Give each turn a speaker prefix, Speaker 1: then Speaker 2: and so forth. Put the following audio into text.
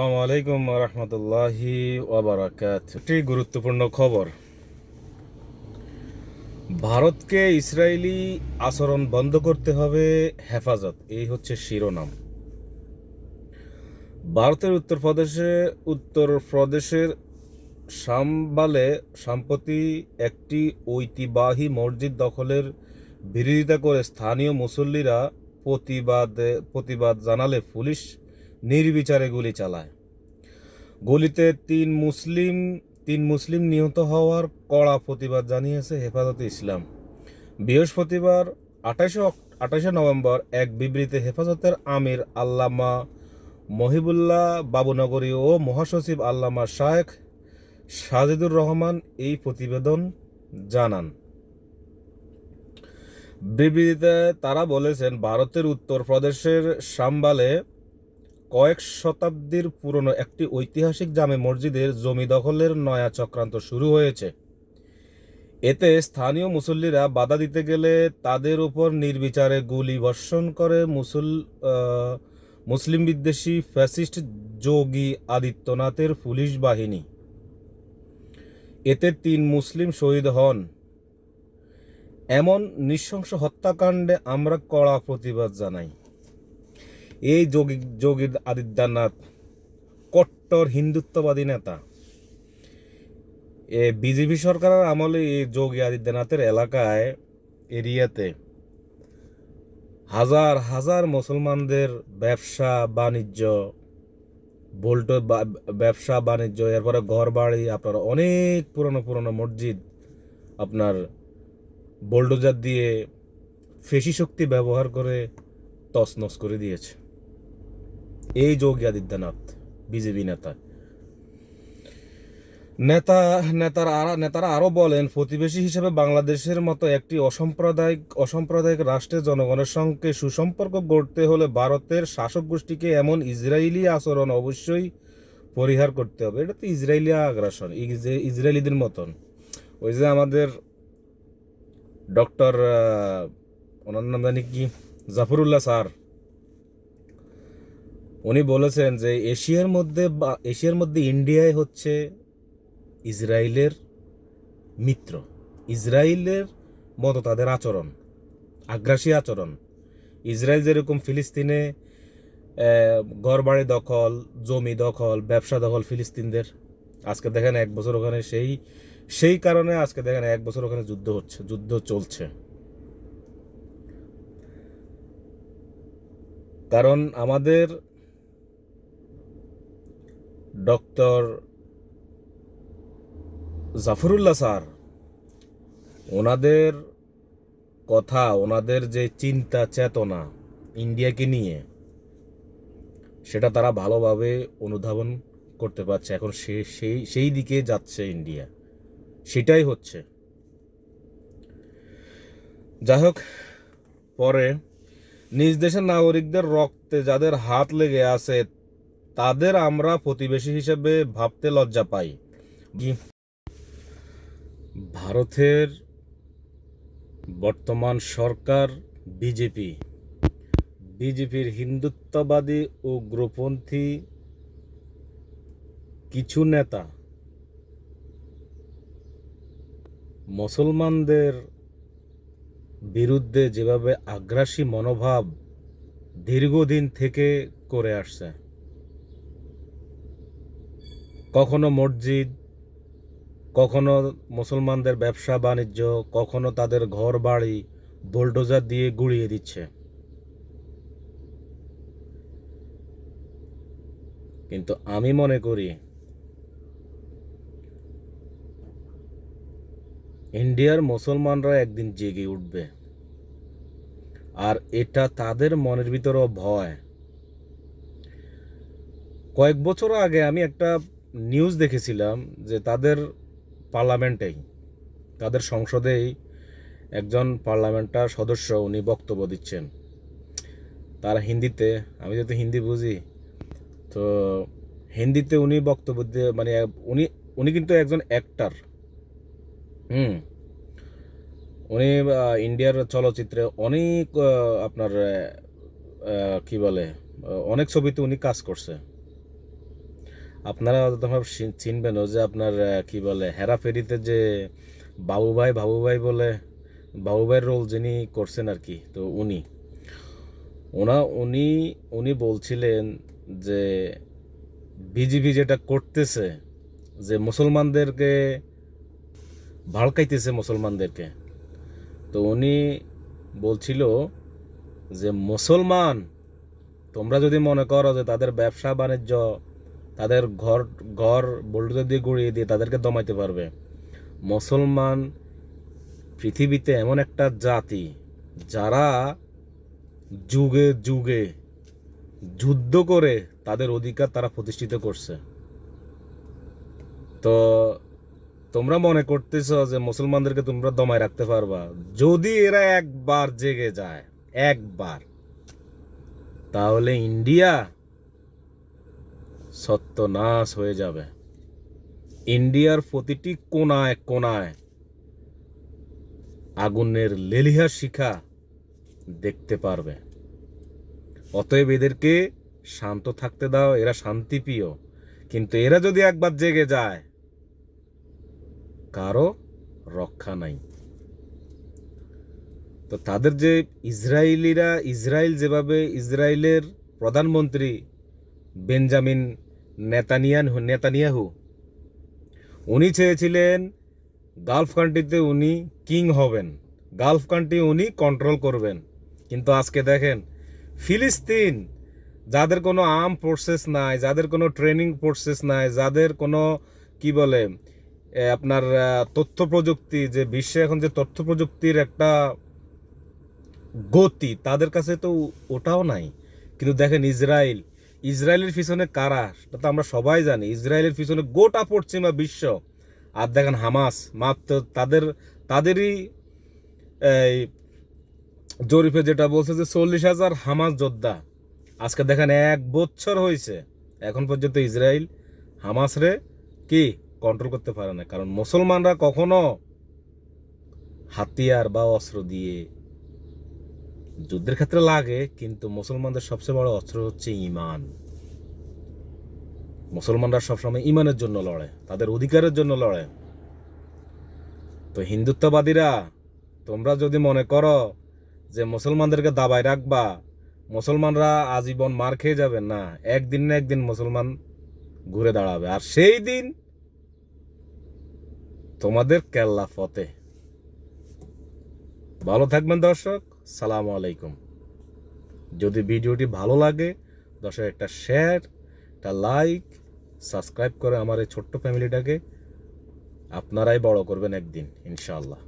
Speaker 1: আসসালামু আলাইকুম রহমতুল্লাহি ওবরাকাত একটি গুরুত্বপূর্ণ খবর। ভারতকে ইসরায়েলি আচরণ বন্ধ করতে হবে হেফাজত, এই হচ্ছে শিরোনাম। ভারতের উত্তরপ্রদেশে, উত্তরপ্রদেশের সাম্বালে সম্প্রতি একটি ঐতিবাহী মসজিদ দখলের বিরোধিতা করে স্থানীয় মুসল্লিরা প্রতিবাদ প্রতিবাদ জানালে পুলিশ নির্বিচারে গুলি চালায়। গুলিতে তিন মুসলিম তিন মুসলিম নিহত হওয়ার কড়া প্রতিবাদ জানিয়েছে হেফাজতে ইসলাম। বৃহস্পতিবার আঠাশে আঠাশে নভেম্বর এক বিবৃতিতে হেফাজতের আমির আল্লামা মহিবুল্লাহ বাবুনগরী ও মহাসচিব আল্লামা শায়েখ সাজিদুর রহমান এই প্রতিবেদন জানান। বিবৃতিতে তারা বলেছেন, ভারতের উত্তরপ্রদেশের সাম্বালে কয়েক শতাব্দীর পুরনো একটি ঐতিহাসিক জামে মসজিদের জমি দখলের নয়া চক্রান্ত শুরু হয়েছে। এতে স্থানীয় মুসল্লিরা বাধা দিতে গেলে তাদের উপর নির্বিচারে গুলি বর্ষণ করে মুসল মুসলিম বিদ্বেষী ফ্যাসিস্ট যোগী আদিত্যনাথের পুলিশ বাহিনী। এতে তিন মুসলিম শহীদ হন। এমন নৃশংস হত্যাকাণ্ডে আমরা কড়া প্রতিবাদ জানাই। এই যোগী যোগী আদিত্যনাথ কট্টর হিন্দুত্ববাদী নেতা। এ বিজেপি সরকারের আমলে এই যোগী আদিত্যনাথের এলাকায়, এরিয়াতে হাজার হাজার মুসলমানদের ব্যবসা, বাণিজ্য, বোল্ট ব্যবসা, বাণিজ্য, এরপরে ঘর বাড়ি আপনার অনেক পুরনো পুরনো মসজিদ, আপনার বোল্ডোজার দিয়ে ফেসি শক্তি ব্যবহার করে তছনছ করে দিয়েছে। এই যোগী আদিত্যনাথ, বিজেপি নেতা। নেতা, নেতারা নেতারা আরও বলেন, প্রতিবেশী হিসেবে বাংলাদেশের মতো একটি অসাম্প্রদায়িক অসাম্প্রদায়িক রাষ্ট্রের জনগণের সঙ্গে সুসম্পর্ক গড়তে হলে ভারতের শাসক গোষ্ঠীকে এমন ইসরায়েলি আচরণ অবশ্যই পরিহার করতে হবে। এটা তো ইসরায়েলি আগ্রাসন ইসরায়েলিদের মতন। ওই যে আমাদের ডক্টর ওনার নাম জানি কি? জাফরুল্লাহ স্যার। উনি বলেছেন যে এশিয়ার মধ্যে বা, এশিয়ার মধ্যে ইন্ডিয়ায় হচ্ছে ইসরায়েলের মিত্র। ইসরায়েলের মতো তাদের আচরণ, আগ্রাসী আচরণ। ইসরায়েল যেরকম ফিলিস্তিনে ঘর বাড়ি দখল, জমি দখল, ব্যবসা দখল ফিলিস্তিনদের, আজকে দেখেন এক বছর ওখানে সেই সেই কারণে আজকে দেখেন এক বছর ওখানে যুদ্ধ হচ্ছে, যুদ্ধ চলছে। কারণ আমাদের ডক্টর জাফরুল্লাহ স্যার, ওনাদের কথা, ওনাদের যে চিন্তা, চেতনা ইন্ডিয়াকে নিয়ে, সেটা তারা ভালোভাবে অনুধাবন করতে পারছে। এখন সে, সেই সেই দিকে যাচ্ছে ইন্ডিয়া। সেটাই হচ্ছে। যাই হোক, পরে নিজ দেশের নাগরিকদের রক্তে যাদের হাত লেগে আছে তাদের আমরা প্রতিবেশী হিসেবে ভাবতে লজ্জা পাই। ভারতের বর্তমান সরকার বিজেপি। বিজেপির হিন্দুত্ববাদী উগ্রপন্থী কিছু নেতা মুসলমানদের বিরুদ্ধে যেভাবে আগ্রাসী মনোভাব দীর্ঘদিন থেকে করে আসছে। কখনো মসজিদ, কখনো মুসলমানদের ব্যবসা, বাণিজ্য, কখনো তাদের ঘর বাড়ি বোলডোজার দিয়ে গুড়িয়ে দিচ্ছে। কিন্তু আমি মনে করি, ইন্ডিয়ার মুসলমানরা একদিন জেগে উঠবে। আর এটা তাদের মনের ভিতরেও ভয়। কয়েক বছর আগে আমি একটা নিউজ দেখেছিলাম যে তাদের পার্লামেন্টেই, তাদের সংসদেই একজন পার্লামেন্টার সদস্য উনি বক্তব্য দিচ্ছেন। তার হিন্দিতে, আমি যেহেতু হিন্দি বুঝি, তো হিন্দিতে উনি বক্তব্য দিয়ে মানে উনি উনি কিন্তু একজন অ্যাক্টার হুম। উনি ইন্ডিয়ার চলচ্চিত্রে অনেক আপনার কি বলে, অনেক ছবিতে উনি কাজ করছে। আপনারা তোমার চিনবেন ও যে আপনার কি বলে হেরাফেরিতে যে বাবু ভাই ভাই বলে বাবু ভাইয়ের রোল যিনি করছেন আর কি, তো উনি। ওনা, উনি উনি বলছিলেন যে বিজিবি যেটা করতেছে, যে মুসলমানদেরকে ভাড়কাইতেছে মুসলমানদেরকে, তো উনি বলছিল যে মুসলমান, তোমরা যদি মনে করো যে তাদের ব্যবসা বাণিজ্য তাদের ঘর ঘর বোল্ডার দিয়ে গড়িয়ে দিয়ে তাদেরকে দমাইতে পারবে। মুসলমান পৃথিবীতে এমন একটা জাতি যারা যুগে যুগে যুদ্ধ করে তাদের অধিকার তারা প্রতিষ্ঠিত করছে। তো তোমরা মনে করতেছ যে মুসলমানদেরকে তোমরা দমায় রাখতে পারবা? যদি এরা একবার জেগে যায়, একবার, তাহলে ইন্ডিয়া সত্যনাশ হয়ে যাবে। ইন্ডিয়ার প্রতিটি কোনায় কোনায় আগুনের লেলিহা শিখা দেখতে পারবে। অতএব এদেরকে শান্ত থাকতে দাও, এরা শান্তিপ্রিয়। কিন্তু এরা যদি একবার জেগে যায়, কারও রক্ষা নাই। তো তাদের যে ইসরায়েলিরা, ইসরায়েল যেভাবে ইসরায়েলের প্রধানমন্ত্রী বেঞ্জামিন নেতানিয়ান নেতানিয়াহু। উনি চেয়েছিলেন গালফ কান্ট্রিতে উনি কিং হবেন। গালফ কান্ট্রি উনি কন্ট্রোল করবেন। কিন্তু আজকে দেখেন, ফিলিস্তিন, যাদের কোনো আর্ম ফোর্সেস নাই, যাদের কোনো ট্রেনিং ফোর্সেস নাই, যাদের কোনো, কি বলে আপনার তথ্য প্রযুক্তি, যে বিশ্বে এখন যে তথ্য প্রযুক্তির একটা গতি, তাদের কাছে তো ওটাও নাই। কিন্তু দেখেন ইসরায়েল ইসরায়েলের পিছনে কারা? সেটা তো আমরা সবাই জানি। ইসরায়েলের পিছনে গোটা পশ্চিমা বিশ্ব। আর দেখেন হামাস মাত্র তাদের, তাদেরই, এই, জরিপে যেটা বলছে যে চল্লিশ হাজার হামাস যোদ্ধা। আজকে দেখেন এক বছর হয়েছে। এখন পর্যন্ত ইসরায়েল হামাসরে কি কন্ট্রোল করতে পারে না। কারণ মুসলমানরা কখনো হাতিয়ার বা অস্ত্র দিয়ে যুদ্ধের ক্ষেত্রে লাগে, কিন্তু মুসলমানদের সবচেয়ে বড় অস্ত্র হচ্ছে ইমান। মুসলমানরা সবসময় ইমানের জন্য লড়ে, তাদের অধিকারের জন্য লড়ে। তো হিন্দুত্ববাদীরা, তোমরা যদি মনে করো যে মুসলমানদেরকে দাবায় রাখবা, মুসলমানরা আজীবন মার খেয়ে যাবে, না, একদিন না একদিন মুসলমান ঘুরে দাঁড়াবে। আর সেই দিন তোমাদের কেল্লা ফতে। ভালো থাকবেন দর্শক, সালাম আলাইকুম। যদি ভিডিওটি ভালো লাগে, দর্শক একটা শেয়ার একটা লাইক সাবস্ক্রাইব করে আমার এই ছোট্ট ফ্যামিলিটাকে আপনারাই বড় করবেন একদিন, ইনশাআল্লাহ।